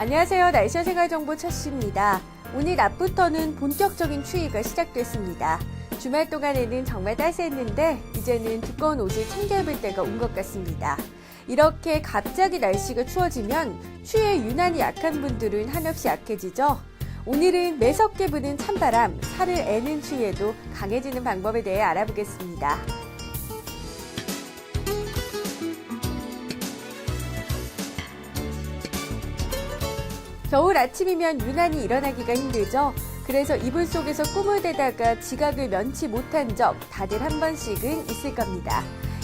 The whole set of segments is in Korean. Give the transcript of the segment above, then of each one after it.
안녕하세요. 날씨와 생활정보 첫씨입니다. 오늘 낮부터는 본격적인 추위가 시작됐습니다. 주말 동안에는 정말 따스했는데 이제는 두꺼운 옷을 챙겨 입을 때가 온 것 같습니다. 이렇게 갑자기 날씨가 추워지면 추위에 유난히 약한 분들은 한없이 약해지죠. 오늘은 매섭게 부는 찬바람, 살을 애는 추위에도 강해지는 방법에 대해 알아보겠습니다. 겨울 아침이면 유난히 일어나기가 힘들죠. 그래서 이불 속에서 꿈을 대다가 지각을 면치 못한 적 다들 한 번씩은 있을 겁니다.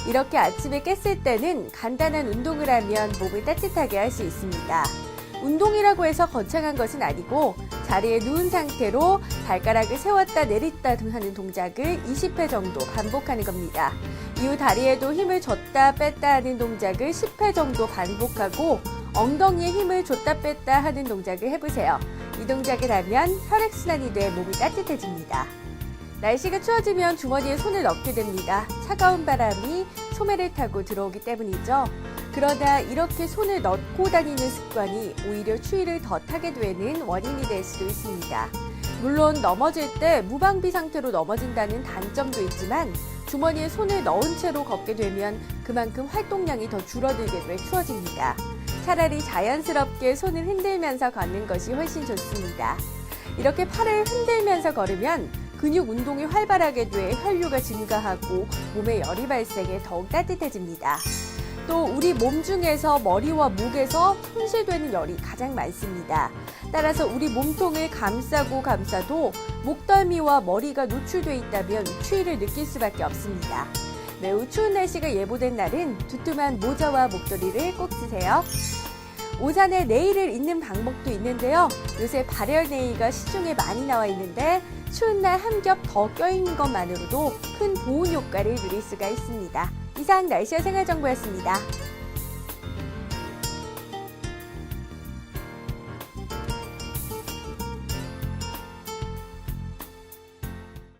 이렇게 아침에 깼을 때는 간단한 운동을 하면 몸을 따뜻하게 할 수 있습니다. 운동이라고 해서 거창한 것은 아니고 자리에 누운 상태로 발가락을 세웠다 내렸다 하는 동작을 20회 정도 반복하는 겁니다. 이후 다리에도 힘을 줬다 뺐다 하는 동작을 10회 정도 반복하고 엉덩이에 힘을 줬다 뺐다 하는 동작을 해보세요. 이 동작을 하면 혈액순환이 돼 몸이 따뜻해집니다. 날씨가 추워지면 주머니에 손을 넣게 됩니다. 차가운 바람이 소매를 타고 들어오기 때문이죠. 그러다 이렇게 손을 넣고 다니는 습관이 오히려 추위를 더 타게 되는 원인이 될 수도 있습니다. 물론 넘어질 때 무방비 상태로 넘어진다는 단점도 있지만 주머니에 손을 넣은 채로 걷게 되면 그만큼 활동량이 더 줄어들게 돼 추워집니다. 차라리 자연스럽게 손을 흔들면서 걷는 것이 훨씬 좋습니다. 이렇게 팔을 흔들면서 걸으면 근육 운동이 활발하게 돼 혈류가 증가하고 몸에 열이 발생해 더욱 따뜻해집니다. 또 우리 몸 중에서 머리와 목에서 손실되는 열이 가장 많습니다. 따라서 우리 몸통을 감싸고 감싸도 목덜미와 머리가 노출돼 있다면 추위를 느낄 수밖에 없습니다. 매우 추운 날씨가 예보된 날은 두툼한 모자와 목도리를 꼭 쓰세요. 오산에 네일을 잇는 방법도 있는데요. 요새 발열 네일가 시중에 많이 나와 있는데 추운 날 한 겹 더 껴있는 것만으로도 큰 보온 효과를 누릴 수가 있습니다. 이상 날씨와 생활 정보였습니다.